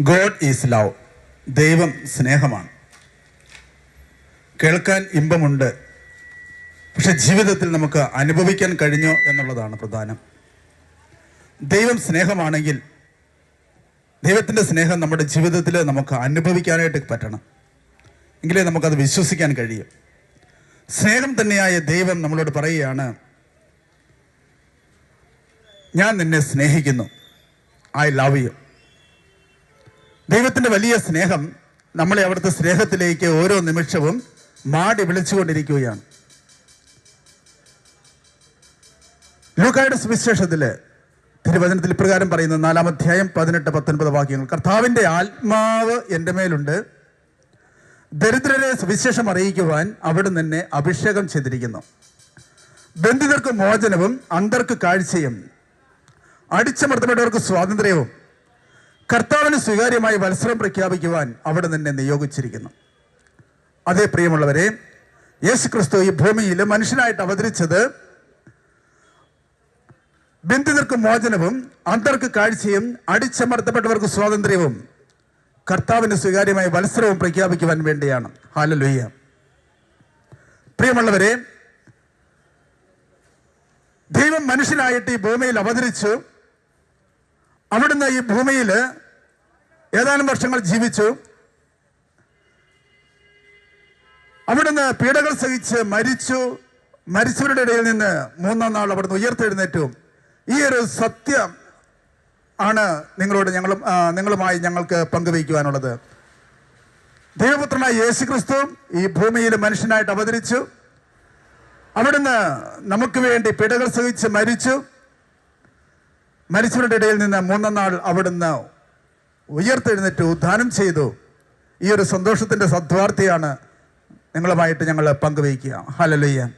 God is love ദൈവം സ്നേഹമാണ്. കേൾക്കാൻ ഇമ്പമുണ്ട്. പക്ഷെ ജീവിതത്തിൽ നമുക്ക് അനുഭവിക്കാൻ കഴിഞ്ഞോ എന്നുള്ളതാണ് പ്രധാനം. ദൈവം സ്നേഹമാണെങ്കിൽ ദൈവത്തിന്റെ സ്നേഹം നമ്മുടെ ജീവിതത്തിൽ നമുക്ക് അനുഭവിക്കാനായിട്ട് പറ്റണം. എങ്കിലേ നമുക്കത് വിശ്വസിക്കാൻ കഴിയും. സ്നേഹം തന്നെയായ ദൈവം നമ്മളോട് പറയുകയാണ് ഞാൻ നിന്നെ സ്നേഹിക്കുന്നു. ഐ ലവ് യു ദൈവത്തിന്റെ വലിയ സ്നേഹം നമ്മളെ അവിടുത്തെ സ്നേഹത്തിലേക്ക് ഓരോ നിമിഷവും മാടി വിളിച്ചുകൊണ്ടിരിക്കുകയാണ്. ലൂക്കായുടെ സുവിശേഷത്തിൽ തിരുവചനത്തിൽ ഇപ്രകാരം പറയുന്ന. നാലാം അധ്യായം പതിനെട്ട് പത്തൊൻപത് വാക്യങ്ങൾ. കർത്താവിന്റെ ആത്മാവ് എന്റെ മേലുണ്ട്. ദരിദ്രരെ സുവിശേഷം അറിയിക്കുവാൻ അവിടെ നിന്നെ അഭിഷേകം ചെയ്തിരിക്കുന്നു. ബന്ധിതർക്ക് മോചനവും അന്തർക്ക് കാഴ്ചയും. അടിച്ചമർത്തപ്പെട്ടവർക്ക് സ്വാതന്ത്ര്യവും. കർത്താവിന് സ്വീകാര്യമായി മത്സരം പ്രഖ്യാപിക്കുവാൻ അവിടെ നിന്നെ നിയോഗിച്ചിരിക്കുന്നു. അതേ പ്രിയമുള്ളവരെ യേശു ക്രിസ്തു ഈ ഭൂമിയിൽ മനുഷ്യനായിട്ട് അവതരിച്ചത് ബന്ധിതർക്ക് മോചനവും അന്തർക്ക് കാഴ്ചയും അടിച്ചമർത്തപ്പെട്ടവർക്ക് സ്വാതന്ത്ര്യവും കർത്താവിന് സ്വീകാര്യമായ മത്സരവും പ്രഖ്യാപിക്കുവാൻ വേണ്ടിയാണ്. ഹാലലുയ്യ പ്രിയമുള്ളവരെ ദൈവം മനുഷ്യനായിട്ട് ഈ ഭൂമിയിൽ അവതരിച്ചു. അവിടുന്ന് ഈ ഭൂമിയിൽ ഏതാനും വർഷങ്ങൾ ജീവിച്ചു. അവിടുന്ന് പീഡകൾ സഹിച്ച് മരിച്ചു. മരിച്ചവരുടെ ഇടയിൽ നിന്ന് മൂന്നാം നാൾ അവിടുന്ന് ഉയർത്തെഴുന്നേറ്റു. ഈ ഒരു സത്യം ആണ് നിങ്ങളോട് ഞങ്ങളും നിങ്ങളുമായി ഞങ്ങൾക്ക് പങ്കുവയ്ക്കുവാനുള്ളത്. ദൈവപുത്രനായ യേശു ക്രിസ്തു ഈ ഭൂമിയിൽ മനുഷ്യനായിട്ട് അവതരിച്ചു. അവിടുന്ന് നമുക്ക് വേണ്ടി പിടകൾ സഹിച്ച് മരിച്ചു. മരിച്ചവരുടെ ഇടയിൽ നിന്ന് മൂന്നാം നാൾ അവിടുന്ന് ഉയർത്തെഴുന്നേറ്റ് ഉദ്ധാനം ചെയ്തു. ഈ ഒരു സന്തോഷത്തിന്റെ സദ്വാർത്ഥിയാണ് നിങ്ങളുമായിട്ട് ഞങ്ങൾ പങ്കുവയ്ക്കുക. ഹലലുയ്യ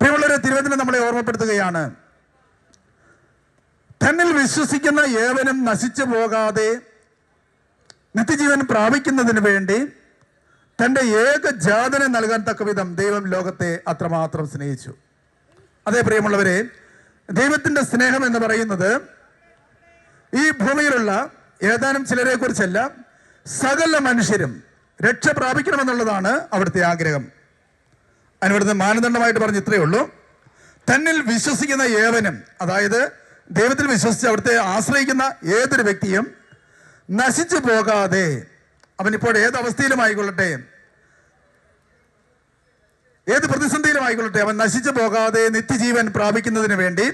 പ്രിയമുള്ളവരെ തിരുവനന്തപുരം നമ്മളെ ഓർമ്മപ്പെടുത്തുകയാണ്. തന്നിൽ വിശ്വസിക്കുന്ന ഏവനും നശിച്ചു പോകാതെ നിത്യജീവൻ പ്രാപിക്കുന്നതിന് വേണ്ടി തന്റെ ഏകജാതനെ നൽകാൻ തക്ക വിധം ദൈവം ലോകത്തെ അത്രമാത്രം സ്നേഹിച്ചു. അതേ പ്രിയമുള്ളവരെ ദൈവത്തിന്റെ സ്നേഹം എന്ന് പറയുന്നത് ഈ ഭൂമിയിലുള്ള ഏതാനും ചിലരെ കുറിച്ചല്ല സകല മനുഷ്യരും രക്ഷ പ്രാപിക്കണമെന്നുള്ളതാണ് അവിടുത്തെ ആഗ്രഹം. അതിനിവിടുന്ന് മാനദണ്ഡമായിട്ട് പറഞ്ഞ് ഇത്രയേ ഉള്ളൂ. തന്നിൽ വിശ്വസിക്കുന്ന ഏവനും അതായത് ദൈവത്തിൽ വിശ്വസിച്ച് അവിടുത്തെ ആശ്രയിക്കുന്ന ഏതൊരു വ്യക്തിയും നശിച്ചു പോകാതെ അവനിപ്പോൾ ഏത് അവസ്ഥയിലുമായിക്കൊള്ളട്ടെ ഏത് പ്രതിസന്ധിയിലും ആയിക്കൊള്ളട്ടെ. അവൻ നശിച്ചു പോകാതെ നിത്യജീവൻ പ്രാപിക്കുന്നതിന് വേണ്ടി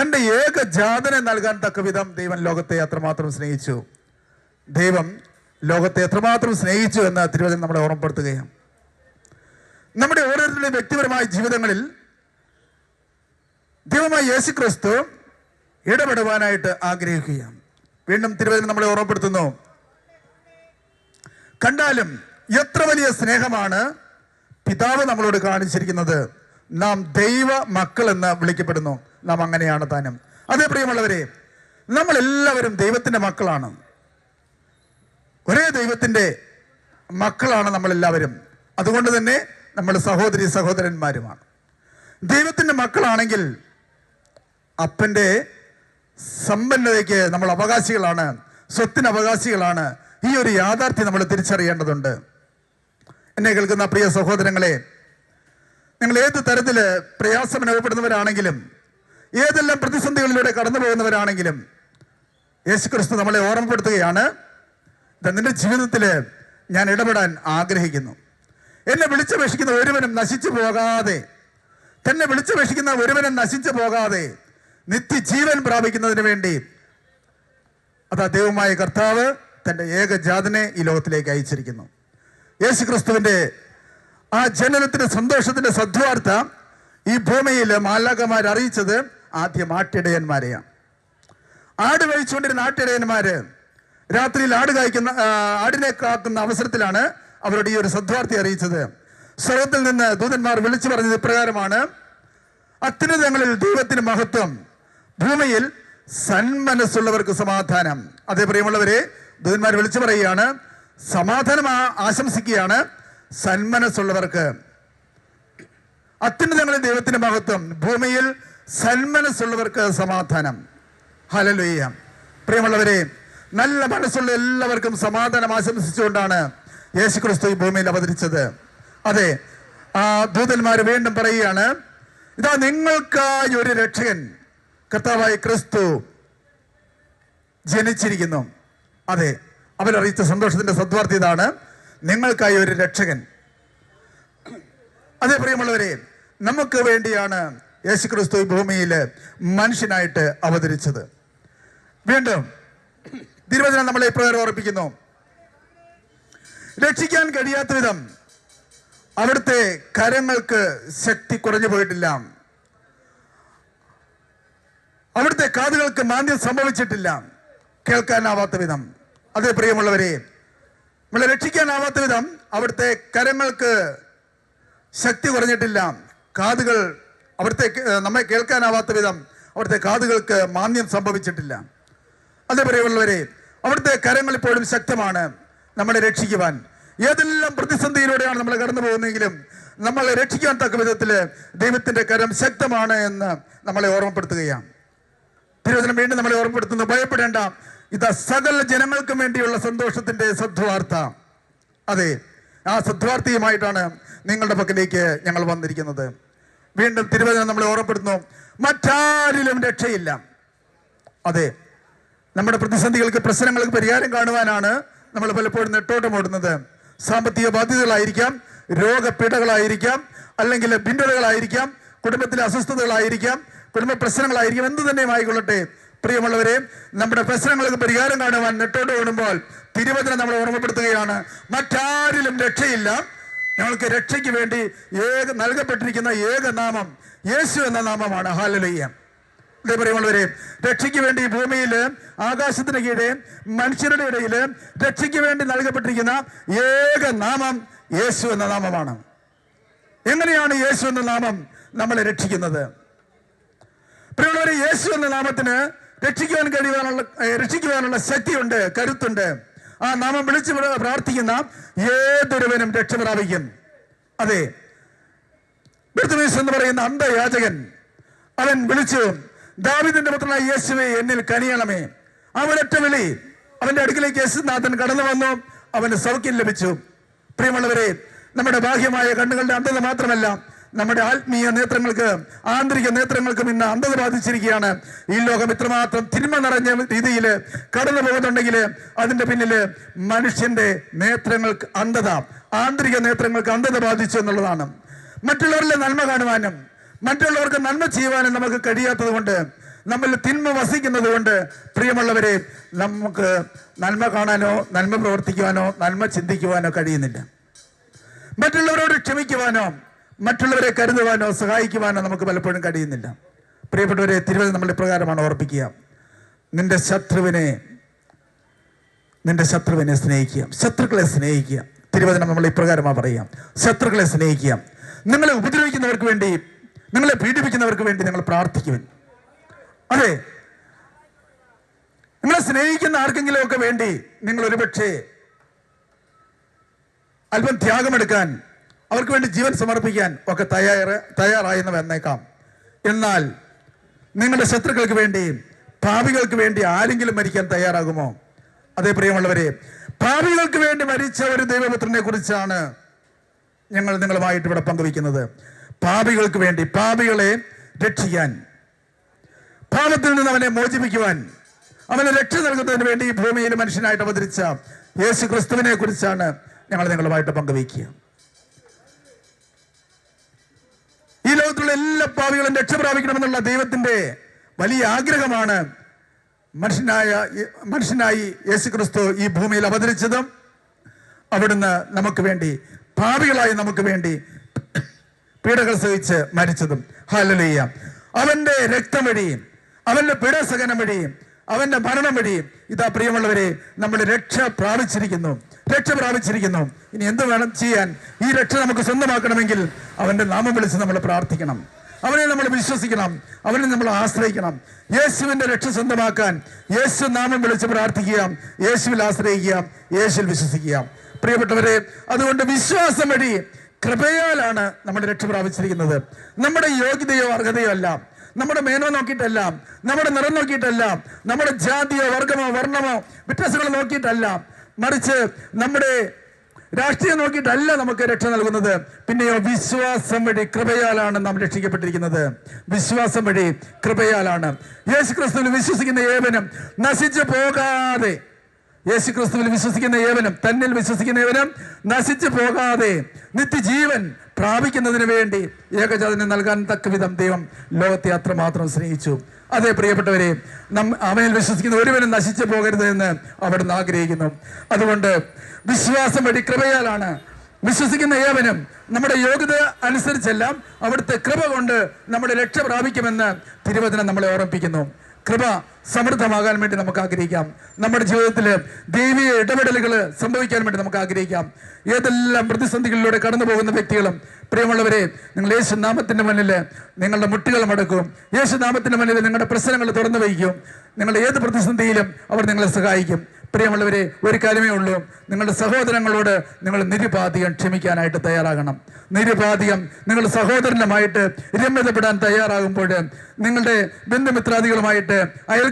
തന്റെ ഏക ജാതനെ നൽകാൻ തക്ക വിധം ദൈവൻ ലോകത്തെ അത്രമാത്രം സ്നേഹിച്ചു. ദൈവം ലോകത്തെ എത്രമാത്രം സ്നേഹിച്ചു എന്ന തിരുവചനം നമ്മളെ ഓർമ്മപ്പെടുത്തുകയാണ്. നമ്മുടെ ഓരോരുത്തരുടെയും വ്യക്തിപരമായ ജീവിതങ്ങളിൽ ദൈവമായ യേശു ക്രിസ്തു ഇടപെടുവാനായിട്ട് ആഗ്രഹിക്കുകയാണ്. വീണ്ടും തിരുവചനം നമ്മളെ ഓർമ്മപ്പെടുത്തുന്നു. കണ്ടാലും എത്ര വലിയ സ്നേഹമാണ് പിതാവ് നമ്മളോട് കാണിച്ചിരിക്കുന്നത് നാം ദൈവ മക്കൾ എന്ന് വിളിക്കപ്പെടുന്നു. നാം അങ്ങനെയാണ് താനും. അതേ പ്രിയമുള്ളവരെ നമ്മൾ എല്ലാവരും ദൈവത്തിന്റെ മക്കളാണ്. ഒരേ ദൈവത്തിന്റെ മക്കളാണ് നമ്മളെല്ലാവരും. അതുകൊണ്ട് തന്നെ നമ്മൾ സഹോദരി സഹോദരന്മാരുമാണ്. ദൈവത്തിന്റെ മക്കളാണെങ്കിൽ അപ്പന്റെ സമ്പന്നതയ്ക്ക് നമ്മൾ അവകാശികളാണ്. സ്വത്തിന് അവകാശികളാണ് ഈ ഒരു യാഥാർത്ഥ്യം നമ്മൾ തിരിച്ചറിയേണ്ടതുണ്ട്. എന്നെ കേൾക്കുന്ന പ്രിയ സഹോദരങ്ങളെ നിങ്ങൾ ഏത് തരത്തിൽ പ്രയാസം അനുഭവപ്പെടുന്നവരാണെങ്കിലും ഏതെല്ലാം പ്രതിസന്ധികളിലൂടെ കടന്നു പോകുന്നവരാണെങ്കിലും യേശു ക്രിസ്തു നമ്മളെ ഓർമ്മപ്പെടുത്തുകയാണ്. "ദാ നിന്റെ ജീവിതത്തിൽ ഞാൻ ഇടപെടാൻ ആഗ്രഹിക്കുന്നു. എന്നെ വിളിച്ചപേക്ഷിക്കുന്ന ഒരുവനും നശിച്ചു പോകാതെ തന്നെ വിളിച്ചപേക്ഷിക്കുന്ന ഒരുവനും നശിച്ചു പോകാതെ നിത്യജീവൻ പ്രാപിക്കുന്നതിന് വേണ്ടി അതാ ദൈവമായ കർത്താവ് തന്റെ ഏകജാതനെ ഈ ലോകത്തിലേക്ക് അയച്ചിരിക്കുന്നു. യേശു ക്രിസ്തുവിന്റെ ആ ജനനത്തിന്റെ സന്തോഷത്തിന്റെ സദ്വാർത്ത ഈ ഭൂമിയിൽ മാലാകമാർ അറിയിച്ചത് ആദ്യം ആട്ടിടയന്മാരെയാണ് ആട് വഹിച്ചുകൊണ്ടിരുന്ന ആട്ടിടയന്മാര് രാത്രിയിൽ ആട് കായ്ക്കുന്ന ആടിനെ കാക്കുന്ന അവസരത്തിലാണ് അവരുടെ ഈ ഒരു സദ്വാർത്തി അറിയിച്ചത്. സ്വർഗത്തിൽ നിന്ന് ദൂതന്മാർ വിളിച്ചു പറഞ്ഞത് ഇപ്രകാരമാണ്. അത്യുന്നതങ്ങളിൽ ദൈവത്തിന് മഹത്വം ഭൂമിയിൽ സന്മനസ്സുള്ളവർക്ക് സമാധാനം. അതേ പ്രിയമുള്ളവരെ ദൂതന്മാർ വിളിച്ചു പറയുകയാണ് സമാധാനം ആശംസിക്കുകയാണ് സന്മനസ്സുള്ളവർക്ക്. അത്യുന്നതങ്ങളിൽ ദൈവത്തിന്റെ മഹത്വം ഭൂമിയിൽ സന്മനസ്സുള്ളവർക്ക് സമാധാനം. ഹലലുയ്യ പ്രിയമുള്ളവരെ നല്ല മനസ്സുള്ള എല്ലാവർക്കും സമാധാനം ആശംസിച്ചുകൊണ്ടാണ് യേശു ക്രിസ്തു ഈ ഭൂമിയിൽ അവതരിച്ചത്. അതെ ആ ദൂതന്മാർ വീണ്ടും പറയുകയാണ് ഇതാ നിങ്ങൾക്കായി ഒരു രക്ഷകൻ കർത്താവായി ക്രിസ്തു ജനിച്ചിരിക്കുന്നു. അതെ അവരറിയിച്ച സന്തോഷത്തിന്റെ സദ്വാർത്ഥി ഇതാണ്. നിങ്ങൾക്കായി ഒരു രക്ഷകൻ. അതേ പ്രിയമുള്ളവരെ നമുക്ക് വേണ്ടിയാണ് യേശുക്രിസ്തു ഭൂമിയിൽ മനുഷ്യനായിട്ട് അവതരിച്ചത്. വീണ്ടും തിരുവചനം നമ്മളെ ഇപ്രകാരം ഓർപ്പിക്കുന്നു. രക്ഷിക്കാൻ കഴിയാത്ത വിധം അവിടുത്തെ കരങ്ങൾക്ക് ശക്തി കുറഞ്ഞു പോയിട്ടില്ല. അവിടുത്തെ കാതുകൾക്ക് മാന്ദ്യം സംഭവിച്ചിട്ടില്ല. കേൾക്കാനാവാത്ത വിധം. അതേ പ്രിയമുള്ളവരെ നമ്മളെ രക്ഷിക്കാനാവാത്ത വിധം അവിടുത്തെ കരങ്ങൾക്ക് ശക്തി കുറഞ്ഞിട്ടില്ല. കാതുകൾ അവിടുത്തെ നമ്മെ കേൾക്കാനാവാത്ത വിധം അവിടുത്തെ കാതുകൾക്ക് മാന്യം സംഭവിച്ചിട്ടില്ല. അതേ പ്രിയമുള്ളവരെ അവിടുത്തെ കരങ്ങൾ ഇപ്പോഴും ശക്തമാണ് നമ്മളെ രക്ഷിക്കുവാൻ. ഏതെല്ലാം പ്രതിസന്ധിയിലൂടെയാണ് നമ്മൾ കടന്നു പോകുന്നതെങ്കിലും നമ്മളെ രക്ഷിക്കാൻ തക്ക വിധത്തിൽ ദൈവത്തിന്റെ കരം ശക്തമാണ് എന്ന് നമ്മളെ ഓർമ്മപ്പെടുത്തുകയാണ്. തിരുവചനം വീണ്ടും നമ്മളെ ഓർമ്മപ്പെടുത്തുന്നു. ഭയപ്പെടേണ്ട. ഇത് സകല ജനങ്ങൾക്കും വേണ്ടിയുള്ള സന്തോഷത്തിന്റെ സദ്വാർത്ത. അതെ ആ സദ്വാർത്തയുമായിട്ടാണ് നിങ്ങളുടെ പക്കലേക്ക് ഞങ്ങൾ വന്നിരിക്കുന്നത്. വീണ്ടും തിരുവചനം നമ്മളെ ഓർമ്മപ്പെടുത്തുന്നു. മറ്റാരിലും രക്ഷയില്ല. അതെ നമ്മുടെ പ്രതിസന്ധികൾക്ക് പ്രശ്നങ്ങൾക്ക് പരിഹാരം കാണുവാനാണ് നമ്മൾ പലപ്പോഴും നെട്ടോട്ടം ഓടുന്നത് സാമ്പത്തിക ബാധ്യതകളായിരിക്കാം രോഗപീഠകളായിരിക്കാം അല്ലെങ്കിൽ ഭിന്നതകളായിരിക്കാം കുടുംബത്തിലെ അസ്വസ്ഥതകളായിരിക്കാം കുടുംബ പ്രശ്നങ്ങളായിരിക്കും എന്ത് തന്നെയും ആയിക്കൊള്ളട്ടെ പ്രിയമുള്ളവരെ നമ്മുടെ പ്രശ്നങ്ങൾക്ക് പരിഹാരം കാണുവാൻ നെട്ടോട്ട് ഓടുമ്പോൾ തിരുവചനം നമ്മൾ ഓർമ്മപ്പെടുത്തുകയാണ്. മറ്റാരിലും രക്ഷയില്ല. ഞങ്ങൾക്ക് രക്ഷയ്ക്ക് വേണ്ടി ഏക നൽകപ്പെട്ടിരിക്കുന്ന ഏക നാമം യേശു എന്ന നാമമാണ്. ഹാലലയ്യ ഇതേ പറയുമുള്ളവരെ രക്ഷയ്ക്ക് വേണ്ടി ഭൂമിയിൽ ആകാശത്തിന് കീഴെ മനുഷ്യരുടെ ഇടയിൽ രക്ഷയ്ക്ക് വേണ്ടി നൽകപ്പെട്ടിരിക്കുന്ന ഏക നാമം യേശു എന്ന നാമമാണ്. എങ്ങനെയാണ് യേശു എന്ന നാമം നമ്മളെ രക്ഷിക്കുന്നത്? പ്രിയമുള്ളവരെ യേശു എന്ന നാമത്തിന് രക്ഷിക്കുവാൻ കഴിയുവാനുള്ള രക്ഷിക്കുവാനുള്ള ശക്തിയുണ്ട് കരുത്തുണ്ട്. ആ നാമം വിളിച്ചു പ്ര- പ്രാർത്ഥിക്കുന്ന ഏതൊരുവനും രക്ഷ പ്രാപിക്കും. അതെ. എന്ന് പറയുന്ന അന്ധയാചകൻ അവൻ വിളിച്ചു ദാവിദിന്റെ പുത്രനായ യേശുവെ എന്നിൽ കനിയണമേ. അവനൊറ്റ വിളി. അവന്റെ അടുക്കിലേക്ക് യേശുനാഥൻ കടന്നു വന്നു. അവന് സൗഖ്യം ലഭിച്ചു. പ്രിയമുള്ളവരെ നമ്മുടെ ബാഹ്യമായ കണ്ണുകളുടെ അന്ധത മാത്രമല്ല നമ്മുടെ ആത്മീയ നേത്രങ്ങൾക്ക് ആന്തരിക നേത്രങ്ങൾക്കും ഇന്ന് അന്ധത ബാധിച്ചിരിക്കുകയാണ്. ഈ ലോകം ഇത്രമാത്രം തിന്മ നിറഞ്ഞ രീതിയിൽ കടന്നു പോകുന്നുണ്ടെങ്കിൽ അതിന്റെ പിന്നിൽ മനുഷ്യന്റെ നേത്രങ്ങൾക്ക് അന്ധത ആന്തരിക നേത്രങ്ങൾക്ക് അന്ധത ബാധിച്ചു എന്നുള്ളതാണ്. മറ്റുള്ളവരിലെ നന്മ കാണുവാനും മറ്റുള്ളവർക്ക് നന്മ ചെയ്യുവാനും നമുക്ക് കഴിയാത്തത് കൊണ്ട് നമ്മിൽ തിന്മ വസിക്കുന്നത് കൊണ്ട് പ്രിയമുള്ളവരെ നമുക്ക് നന്മ കാണാനോ നന്മ പ്രവർത്തിക്കുവാനോ നന്മ ചിന്തിക്കുവാനോ കഴിയുന്നില്ല. മറ്റുള്ളവരോട് ക്ഷമിക്കുവാനോ മറ്റുള്ളവരെ കരുതുവാനോ സഹായിക്കുവാനോ നമുക്ക് പലപ്പോഴും കഴിയുന്നില്ല. പ്രിയപ്പെട്ടവരെ തിരുവനന്തപുരം നമ്മൾ ഇപ്രകാരമാണ് ഓർപ്പിക്കുക. നിന്റെ ശത്രുവിനെ നിന്റെ ശത്രുവിനെ സ്നേഹിക്കുക. ശത്രുക്കളെ സ്നേഹിക്കുക. തിരുവചനം നമ്മൾ ഇപ്രകാരമാണ് പറയാം ശത്രുക്കളെ സ്നേഹിക്കുക. നിങ്ങളെ ഉപദ്രവിക്കുന്നവർക്ക് വേണ്ടി നിങ്ങളെ പീഡിപ്പിക്കുന്നവർക്ക് വേണ്ടി നിങ്ങൾ പ്രാർത്ഥിക്കുവൻ. അതെ. നിങ്ങളെ സ്നേഹിക്കുന്ന ആർക്കെങ്കിലും ഒക്കെ വേണ്ടി നിങ്ങൾ ഒരുപക്ഷെ അല്പം ത്യാഗമെടുക്കാൻ അവർക്ക് വേണ്ടി ജീവൻ സമർപ്പിക്കാൻ ഒക്കെ തയ്യാറ് തയ്യാറായെന്ന് വന്നേക്കാം എന്നാൽ നിങ്ങളുടെ ശത്രുക്കൾക്ക് വേണ്ടി പാപികൾക്ക് വേണ്ടി ആരെങ്കിലും മരിക്കാൻ തയ്യാറാകുമോ? അതേ പ്രിയമുള്ളവരെ പാപികൾക്ക് വേണ്ടി മരിച്ച ഒരു ദൈവപുത്രനെ കുറിച്ചാണ് ഞങ്ങൾ നിങ്ങളുമായിട്ട് ഇവിടെ പങ്കുവയ്ക്കുന്നത്. പാപികൾക്ക് വേണ്ടി പാപികളെ രക്ഷിക്കാൻ പാപത്തിൽ നിന്ന് അവനെ മോചിപ്പിക്കുവാൻ അവനെ രക്ഷ നൽകുന്നതിന് വേണ്ടി ഈ ഭൂമിയിൽ മനുഷ്യനായിട്ട് അവതരിച്ച യേശു ക്രിസ്തുവിനെ കുറിച്ചാണ് ഞങ്ങൾ നിങ്ങളുമായിട്ട് പങ്കുവയ്ക്കുക. ലോകത്തുള്ള എല്ലാ പാവികളും രക്ഷ പ്രാപിക്കണമെന്നുള്ള ദൈവത്തിന്റെ വലിയ ആഗ്രഹമാണ് മനുഷ്യനായ മനുഷ്യനായി യേശു ക്രിസ്തു ഈ ഭൂമിയിൽ അവതരിച്ചതും അവിടുന്ന് നമുക്ക് വേണ്ടി പാപികളായി നമുക്ക് വേണ്ടി പീഡകൾ സഹിച്ച് മരിച്ചതും. ഹാലലയ്യ അവന്റെ രക്തം വഴിയും അവന്റെ പീഡസഹനം വഴിയും അവന്റെ മരണം വഴിയും ഇതാ പ്രിയമുള്ളവരെ നമ്മൾ രക്ഷ പ്രാപിച്ചിരിക്കുന്നു. രക്ഷ പ്രാപിച്ചിരിക്കുന്നു. ഇനി എന്ത് വേണം ചെയ്യാൻ? ഈ രക്ഷ നമുക്ക് സ്വന്തമാക്കണമെങ്കിൽ അവന്റെ നാമം വിളിച്ച് നമ്മൾ പ്രാർത്ഥിക്കണം. അവനെ നമ്മൾ വിശ്വസിക്കണം. അവനെ നമ്മൾ ആശ്രയിക്കണം. യേശുവിന്റെ രക്ഷ സ്വന്തമാക്കാൻ യേശു നാമം വിളിച്ച് പ്രാർത്ഥിക്കുക. യേശുവിൽ ആശ്രയിക്കുക. യേശുവിൽ വിശ്വസിക്കുക. പ്രിയപ്പെട്ടവരെ അതുകൊണ്ട് വിശ്വാസം വഴി കൃപയാലാണ് നമ്മുടെ രക്ഷ പ്രാപിച്ചിരിക്കുന്നത്. നമ്മുടെ യോഗ്യതയോ അർഹതയോ അല്ല. നമ്മുടെ മേനോ നോക്കിയിട്ടല്ല. നമ്മുടെ നിറം നോക്കിയിട്ടല്ല. നമ്മുടെ ജാതിയോ വർഗമോ വർണമോ വ്യത്യാസങ്ങൾ നോക്കിയിട്ടല്ല. മറിച്ച് നമ്മുടെ രാഷ്ട്രീയം നോക്കിയിട്ടല്ല നമുക്ക് രക്ഷ നൽകുന്നത്. പിന്നെയോ വിശ്വാസം വഴി കൃപയാലാണ് നാം രക്ഷിക്കപ്പെട്ടിരിക്കുന്നത്. വിശ്വാസം വഴി കൃപയാലാണ്. യേശു ക്രിസ്തുവിൽ വിശ്വസിക്കുന്ന ഏവനും നശിച്ചു പോകാതെ. യേശു ക്രിസ്തുവിൽ വിശ്വസിക്കുന്ന ഏവനും തന്നിൽ വിശ്വസിക്കുന്ന ഏവനും നശിച്ചു പോകാതെ നിത്യജീവൻ പ്രാപിക്കുന്നതിന് വേണ്ടി ഏകജാതനെ നൽകാൻ തക്ക വിധം ദൈവം ലോകത്തെ അത്രമാത്രം സ്നേഹിച്ചു. അതെ പ്രിയപ്പെട്ടവരെ നം അവനിൽ വിശ്വസിക്കുന്ന ഒരുവനും നശിച്ചു പോകരുത് എന്ന് അവിടുന്ന് ആഗ്രഹിക്കുന്നു. അതുകൊണ്ട് വിശ്വാസം വഴി കൃപയാലാണ് വിശ്വസിക്കുന്ന ഏവനും നമ്മുടെ യോഗ്യത അനുസരിച്ചെല്ലാം അവിടുത്തെ കൃപ കൊണ്ട് നമ്മുടെ രക്ഷ പ്രാപിക്കുമെന്ന് തിരുവചനം നമ്മളെ ഓർമ്മിപ്പിക്കുന്നു. കൃപ സമൃദ്ധമാകാൻ വേണ്ടി നമുക്ക് ആഗ്രഹിക്കാം. നമ്മുടെ ജീവിതത്തിൽ ദൈവീയ ഇടപെടലുകൾ സംഭവിക്കാൻ വേണ്ടി നമുക്ക് ആഗ്രഹിക്കാം. ഏതെല്ലാം പ്രതിസന്ധികളിലൂടെ കടന്നു പോകുന്ന വ്യക്തികളും പ്രിയമുള്ളവരെ നിങ്ങൾ യേശു നാമത്തിന്റെ മുന്നിൽ നിങ്ങളുടെ മുട്ടുകൾ മടക്കും യേശു നാമത്തിന്റെ മുന്നിൽ നിങ്ങളുടെ പ്രശ്നങ്ങൾ തുറന്നു വയ്ക്കും. നിങ്ങളുടെ ഏത് പ്രതിസന്ധിയിലും അവർ നിങ്ങളെ സഹായിക്കും. പ്രിയമുള്ളവരെ ഒരു കാര്യമേ ഉള്ളൂ. നിങ്ങളുടെ സഹോദരങ്ങളോട് നിങ്ങൾ നിരുപാധികം ക്ഷമിക്കാനായിട്ട് തയ്യാറാകണം. നിരുപാധികം നിങ്ങൾ സഹോദരനുമായിട്ട് രമ്യതപ്പെടാൻ തയ്യാറാകുമ്പോൾ നിങ്ങളുടെ ബന്ധുമിത്രാദികളുമായിട്ട്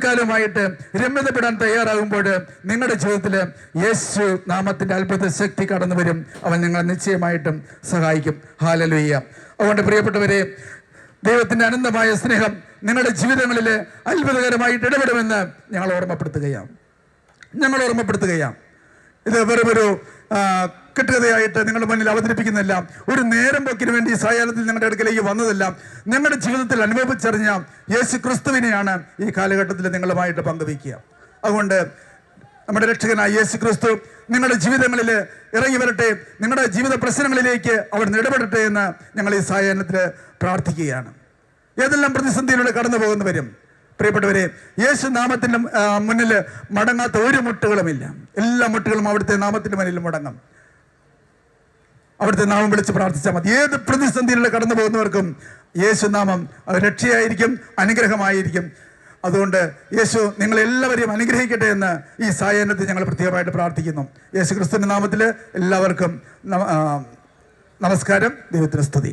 അയൽക്കാരുമായിട്ട് രമ്യതപ്പെടാൻ തയ്യാറാകുമ്പോൾ നിങ്ങളുടെ ജീവിതത്തിൽ യേശു നാമത്തിന്റെ അത്ഭുത ശക്തി കടന്നു വരും. അവൻ നിങ്ങളെ നിശ്ചയമായിട്ടും സഹായിക്കും. ഹാലലുയ്യ അതുകൊണ്ട് പ്രിയപ്പെട്ടവരെ ദൈവത്തിന്റെ അനന്തമായ സ്നേഹം നിങ്ങളുടെ ജീവിതങ്ങളിൽ അത്ഭുതകരമായിട്ട് ഇടപെടുമെന്ന് ഞങ്ങൾ ഓർമ്മപ്പെടുത്തുകയാണ്. ഞങ്ങൾ ഓർമ്മപ്പെടുത്തുകയാണ്. ഇത് വെറും ഒരു ആ, കെട്ടുകഥയായിട്ട് നിങ്ങളുടെ മുന്നിൽ അവതരിപ്പിക്കുന്നില്ല ഒരു നേരം പോക്കിന് വേണ്ടി സായാഹ്നത്തിൽ നിങ്ങളുടെ അടുക്കലേക്ക് വന്നതെല്ലാം നിങ്ങളുടെ ജീവിതത്തിൽ അനുഭവിച്ചറിഞ്ഞ യേശു ക്രിസ്തുവിനെയാണ് ഈ കാലഘട്ടത്തിൽ നിങ്ങളുമായിട്ട് പങ്കുവയ്ക്കുക. അതുകൊണ്ട് നമ്മുടെ രക്ഷകനായ യേശു ക്രിസ്തു നിങ്ങളുടെ ജീവിതങ്ങളിൽ ഇറങ്ങി വരട്ടെ നിങ്ങളുടെ ജീവിത പ്രശ്നങ്ങളിലേക്ക് അവർ ഇടപെടട്ടെ എന്ന് ഞങ്ങൾ ഈ സായാഹ്നത്തിൽ പ്രാർത്ഥിക്കുകയാണ്. ഏതെല്ലാം പ്രതിസന്ധിയിലൂടെ കടന്നു പോകുന്നവരും പ്രിയപ്പെട്ടവരെ യേശു നാമത്തിന്റെ മുന്നിൽ മടങ്ങാത്ത ഒരു മുട്ടുകളുമില്ല. എല്ലാ മുട്ടുകളും അവിടുത്തെ നാമത്തിന്റെ മുന്നിൽ മുടങ്ങും. അവിടുത്തെ നാമം വിളിച്ച് പ്രാർത്ഥിച്ചാൽ മതി. ഏത് പ്രതിസന്ധിയിലൂടെ കടന്നു പോകുന്നവർക്കും യേശു നാമം അത് രക്ഷയായിരിക്കും അനുഗ്രഹമായിരിക്കും. അതുകൊണ്ട് യേശു നിങ്ങളെല്ലാവരെയും അനുഗ്രഹിക്കട്ടെ എന്ന് ഈ സായാഹ്നത്തിൽ ഞങ്ങൾ പ്രത്യേകമായിട്ട് പ്രാർത്ഥിക്കുന്നു. യേശു ക്രിസ്തുവിന്റെ നാമത്തിൽ എല്ലാവർക്കും നമസ്കാരം. ദൈവത്തിന് സ്തുതി.